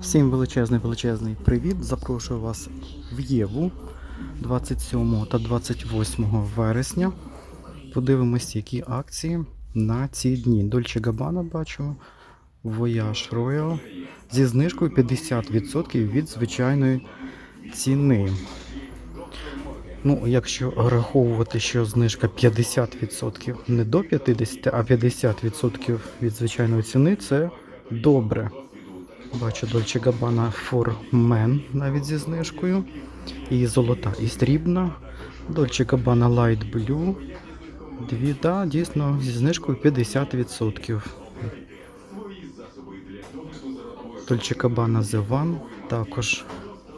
Всім величезний величезний привіт. Запрошую вас в Єву 27 та 28 вересня. Подивимось, які акції на ці дні. Дольче Габана бачимо. Voyage Royal зі знижкою 50% від звичайної ціни. Ну, якщо враховувати, що знижка 50%, не до 50%, а 50% від звичайної ціни, це добре. Бачу Dolce Gabbana for Men навіть зі знижкою. І золота, і срібна. Dolce Gabbana Light Blue. Дві, да, дійсно, зі знижкою 50%. Dolce Gabbana The One також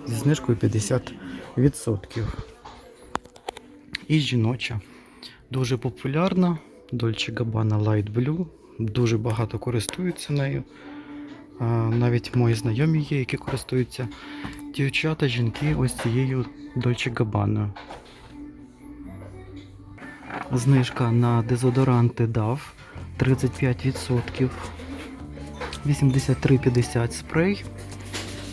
зі знижкою 50%. І жіноча. Дуже популярна. Dolce Gabbana Light Blue. Дуже багато користуються нею. Навіть мої знайомі є, які користуються. Дівчата, жінки ось цією Dolce Gabbana. Знижка на дезодоранти DAV 35%. 83,50 спрей.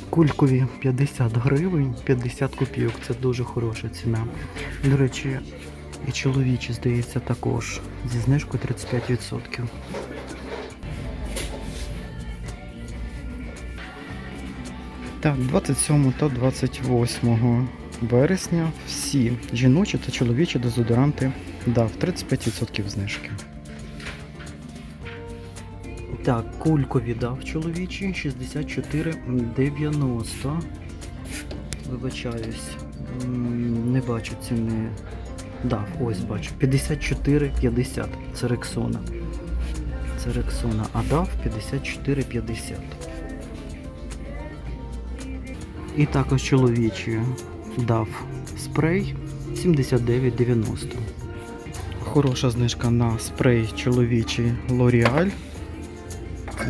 Кулькові 50 гривень, 50 копійок. Це дуже хороша ціна. До речі, і чоловічі, здається, також зі знижкою 35%. Так, 27 та 28 вересня всі жіночі та чоловічі дезодоранти дав 35% знижки. Так, кулькові дав чоловічі 64,90. Вибачаюсь, не бачу ціни. Дав, ось бачу. 54,50. Це Рексона. Це Рексона, а дав 54,50. І також чоловічі дав спрей 79,90. Хороша знижка на спрей чоловічий L'Oreal.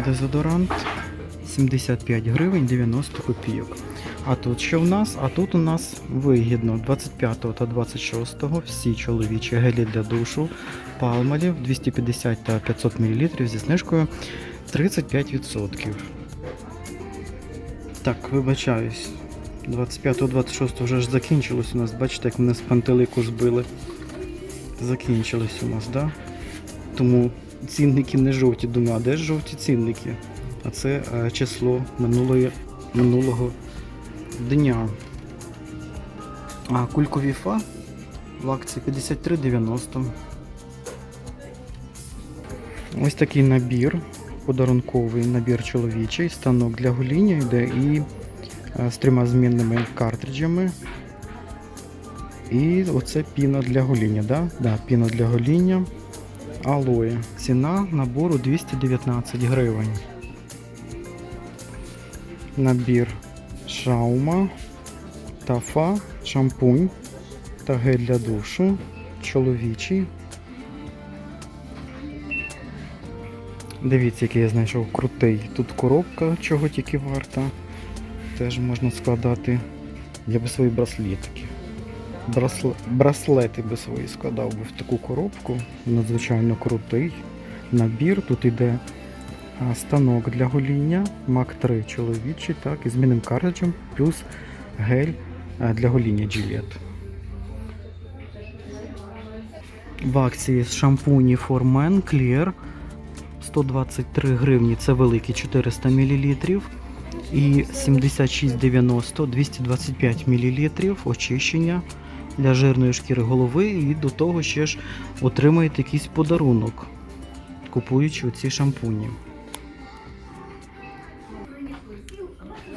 Дезодорант 75 гривень 90 копійок. А тут що в нас? А тут у нас вигідно 25 та 26 всі чоловічі гелі для душу палмалів 250 та 500 мл зі знижкою 35%. Так, вибачаюсь. 25-26 вже ж закінчилось у нас. Бачите, як мене з пантелику збили. Закінчилось у нас, так? Да? Тому цінники не жовті. Думаю, а де ж жовті цінники? А це е, число минулої, минулого дня. А кулькові фа в акції 53,90. Ось такий набір, подарунковий набір чоловічий, станок для гоління йде і е, з трьома змінними картриджами. І оце піна для гоління, да? Да, піна для гоління. Алоє. Ціна набору 219 гривень. Набір шаума, тафа, шампунь та гель для душу. Чоловічий. Дивіться, який я знайшов крутий. Тут коробка, чого тільки варта. Теж можна складати. Я би свої браслетики. Брасле... Браслети би свої складав би в таку коробку. Надзвичайно крутий набір. Тут іде станок для гоління, Мак 3 чоловічий, так, із змінним картриджем, плюс гель для гоління Gillette. В акції шампуні For Men Clear 123 гривні, це великі 400 мл. І 76,90 225 мл очищення для жирної шкіри голови. І до того ще ж отримаєте якийсь подарунок, купуючи оці шампуні.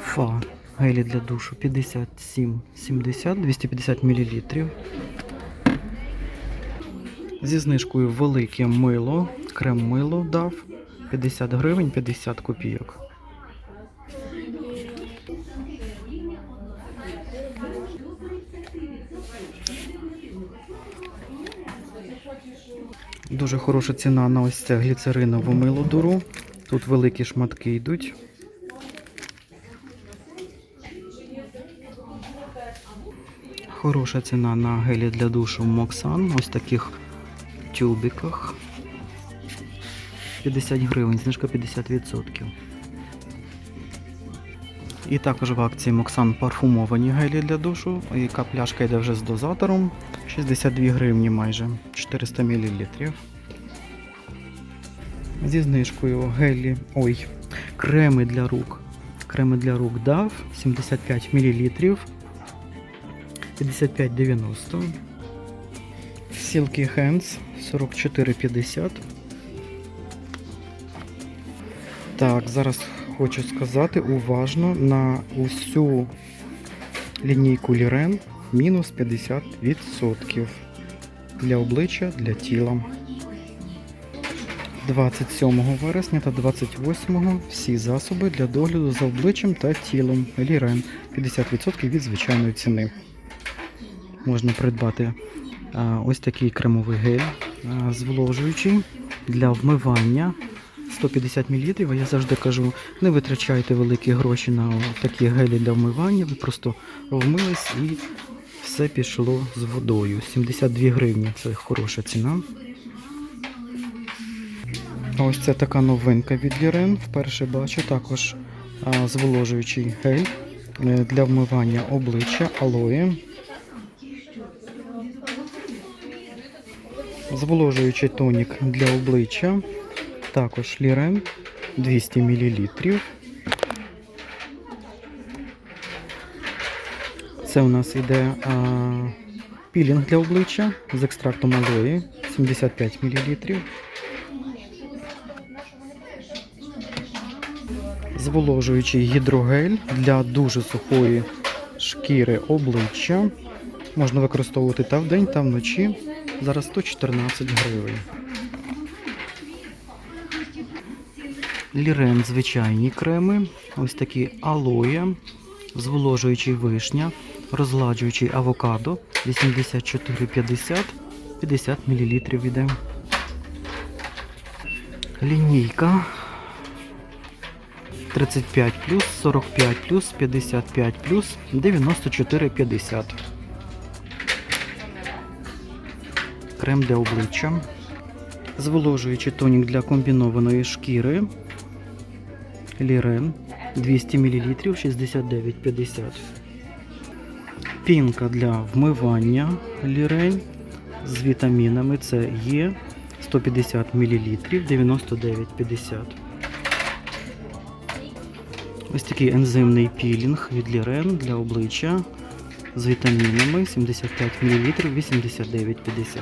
Фа. Гелі для душу 57,70 250 мл. Зі знижкою велике мило, крем мило дав 50 гривень 50 копійок. Дуже хороша ціна на ось це гліцеринову мило дуру. Тут великі шматки йдуть. Хороша ціна на гелі для душу Моксан. Ось таких тюбиках. 50 гривень, знижка 50%. І також в акції Моксан парфумовані гелі для душу. Яка пляшка йде вже з дозатором. 62 гривні майже 400 мл. Зі знижкою гелі. Ой, креми для рук. Креми для рук DAV 75 мл. 55,90. Silky Hands 44,50. Так, зараз хочу сказати уважно на усю лінійку Лірен мінус 50% для обличчя, для тіла. 27 вересня та 28 всі засоби для догляду за обличчям та тілом Лірен 50% від звичайної ціни. Можна придбати ось такий кремовий гель зволожуючий для вмивання 150 мл. Я завжди кажу, не витрачайте великі гроші на такі гелі для вмивання. Ви просто вмились і все пішло з водою. 72 гривні це хороша ціна. Ось це така новинка від Лірен. Вперше бачу також зволожуючий гель е, для вмивання обличчя алоє. Зволожуючий тонік для обличчя. Також Лірен 200 мл. Це у нас іде а, пілінг для обличчя з екстрактом алої 75 мл. Зволожуючий гідрогель для дуже сухої шкіри обличчя. Можна використовувати та вдень, та вночі. Зараз 114 гривень. Лірен звичайні креми. Ось такі алоє, зволожуючий вишня, розладжуючий авокадо 84,50, 50 мл іде. Лінійка 35 45 55 94,50. Крем для обличчя. Зволожуючий тонік для комбінованої шкіри. Лірен 200 мл 69,50. Пінка для вмивання Лірень з вітамінами. Це є 150 мл 99,50. Ось такий ензимний пілінг від Лірен для обличчя з вітамінами 75 мл 89,50.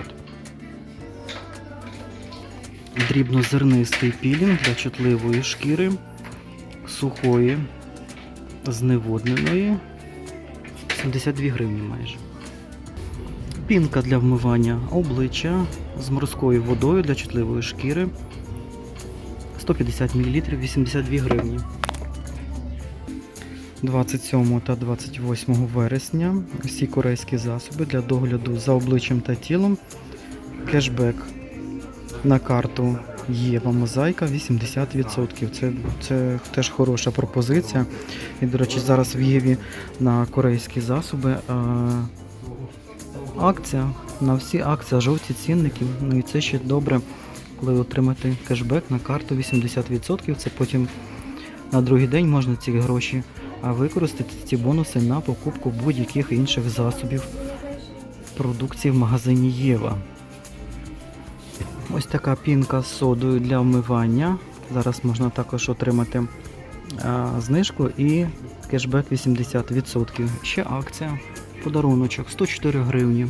Дрібнозернистий пілінг для чутливої шкіри, сухої, зневодненої 72 гривні майже. Пінка для вмивання обличчя з морською водою для чутливої шкіри 150 мл 82 гривні. 27 та 28 вересня всі корейські засоби для догляду за обличчям та тілом. Кешбек на карту Єва Мозаїка 80%. Це, це теж хороша пропозиція. І, до речі, зараз в Єві на корейські засоби е, акція. На всі акції жовті цінники. Ну і це ще добре, коли отримати кешбек на карту 80%. Це потім на другий день можна ці гроші використати ці бонуси на покупку будь-яких інших засобів продукції в магазині Єва. Ось така пінка з содою для вмивання. Зараз можна також отримати а, знижку і кешбек 80%. Ще акція. Подаруночок 104 гривні.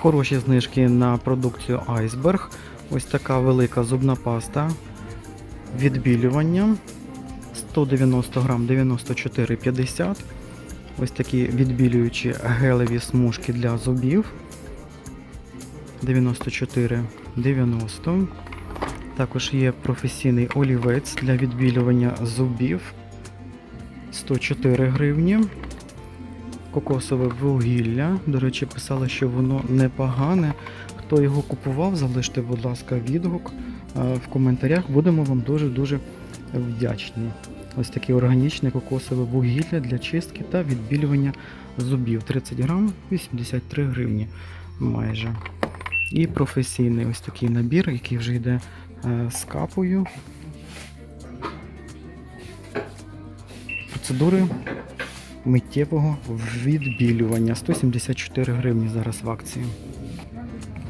Хороші знижки на продукцію Айсберг. Ось така велика зубна паста. Відбілювання 190 грам 94,50. Ось такі відбілюючі гелеві смужки для зубів 94,90. Також є професійний олівець для відбілювання зубів 104 гривні. Кокосове вугілля. До речі, писали, що воно непогане. Хто його купував, залиште, будь ласка, відгук е, в коментарях. Будемо вам дуже-дуже вдячні. Ось таке органічне кокосове вугілля для чистки та відбілювання зубів. 30 грам 83 гривні майже. І професійний ось такий набір, який вже йде е, з капою. процедури миттєвого відбілювання. 174 гривні зараз в акції.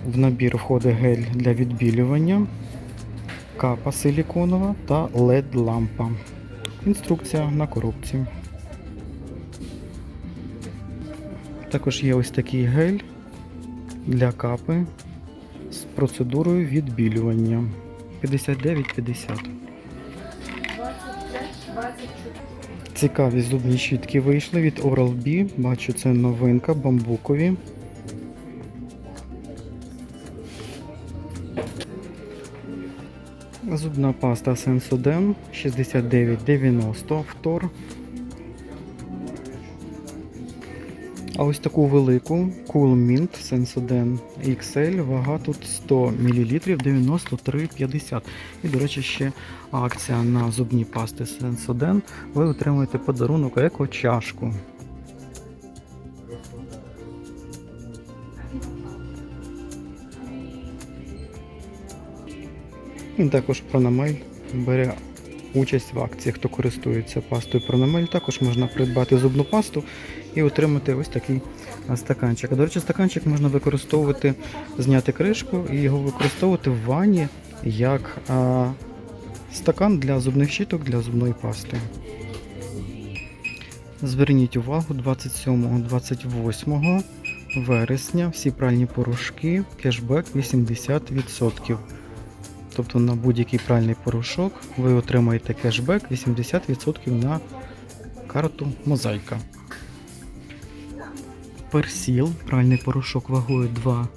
В набір входить гель для відбілювання, капа силіконова та LED-лампа. Інструкція на коробці. Також є ось такий гель для капи з процедурою відбілювання. 59,50. Цікаві зубні щітки вийшли від Oral-B. Бачу, це новинка, бамбукові. Зубна паста Sensoden 69,90 втор. А ось таку велику Cool Mint Sensoden XL, вага тут 100 мл 93,50. І, до речі, ще акція на зубні пасти Sensoden. Ви отримуєте подарунок еко-чашку. І також Пронамель бере участь в акції. Хто користується пастою Пронамель, також можна придбати зубну пасту і отримати ось такий стаканчик. До речі, стаканчик можна використовувати, зняти кришку і його використовувати в ванні як а, стакан для зубних щіток для зубної пасти. Зверніть увагу, 27-28 вересня всі пральні порошки, кешбек 80%. Тобто на будь-який пральний порошок ви отримаєте кешбек 80% на карту Мозаїка. Персіл, пральний порошок вагою 2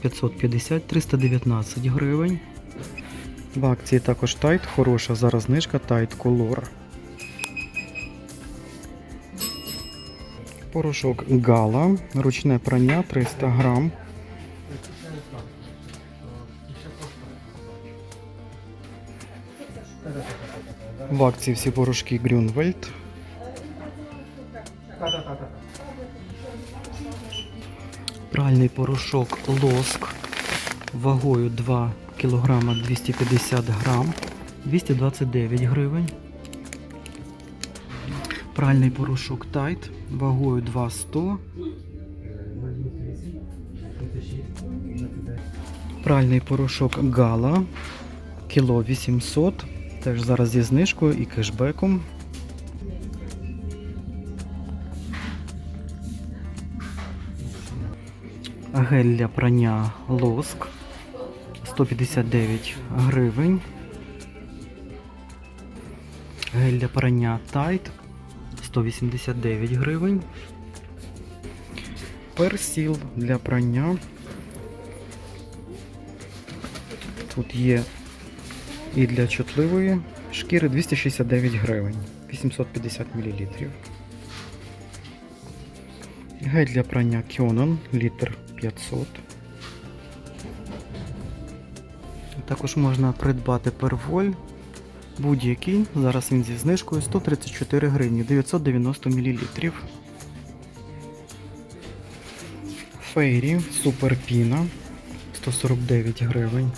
550 319 гривень. В акції також Tide, хороша зараз знижка Tide Color. Порошок Гала, ручне прання 300 грам. В акції всі порошки Grünwald. Пральний порошок Лоск вагою 2 кг 250 грам 229 гривень. Пральний порошок Tide вагою 2,100. Пральний порошок Гала кіло 800. Теж зараз зі знижкою і кешбеком. Гель для прання лоск 159 гривень. Гель для прання Tide 189 гривень. Персіл для прання. Тут є і для чутливої шкіри 269 гривень, 850 мл. Гель для прання Кьонон, літр 500. Також можна придбати перволь будь-який. Зараз він зі знижкою 134 гривні, 990 мл. Фейрі Супер Піна 149 гривень.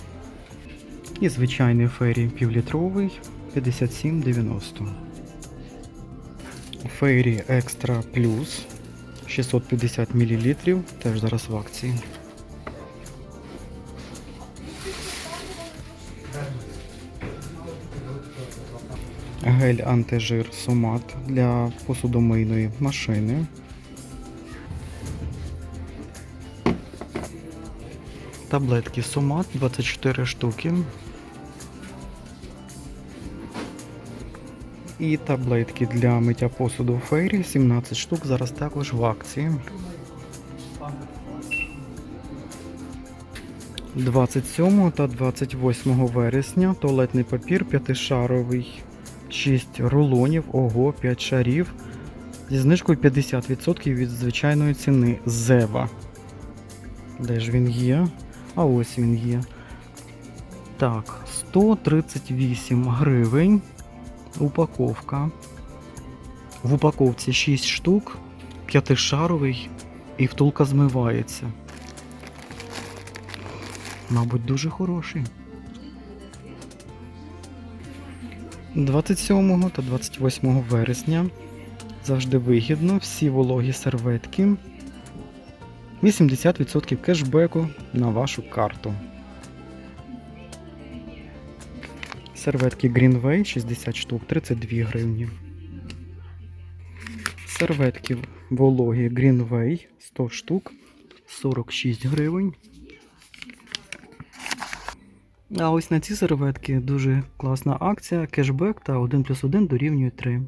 І звичайний фейрі півлітровий 57,90. Фейрі Екстра Плюс 650 мл, теж зараз в акції. Гель антижир Сомат для посудомийної машини. Таблетки Сомат 24 штуки. І таблетки для миття посуду Фейрі 17 штук, зараз також в акції. 27 та 28 вересня туалетний папір п'ятишаровий 6 рулонів, ого, 5 шарів. Зі знижкою 50% від звичайної ціни Зева. Де ж він є? А ось він є. Так, 138 гривень. Упаковка. В упаковці 6 штук, п'ятишаровий і втулка змивається. Мабуть, дуже хороший. 27 та 28 вересня завжди вигідно. Всі вологі серветки. 80% кешбеку на вашу карту. Серветки Greenway 60 штук 32 гривні. Серветки вологі Greenway 100 штук 46 гривень. А ось на ці серветки дуже класна акція, кешбек та 1 плюс 1 дорівнює 3.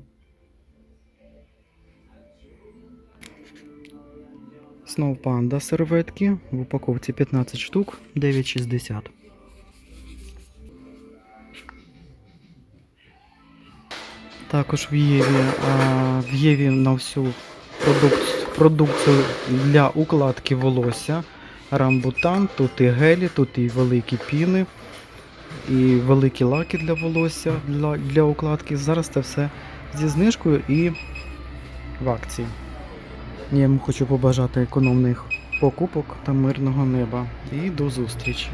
Snow Panda серветки в упаковці 15 штук 9,60. Також в Єві, в Єві на всю продукцію, продукцію для укладки волосся. Рамбутан, тут і гелі, тут і великі піни, і великі лаки для волосся для, для укладки. Зараз це все зі знижкою і в акції. Я йому хочу побажати економних покупок та мирного неба. І до зустрічі!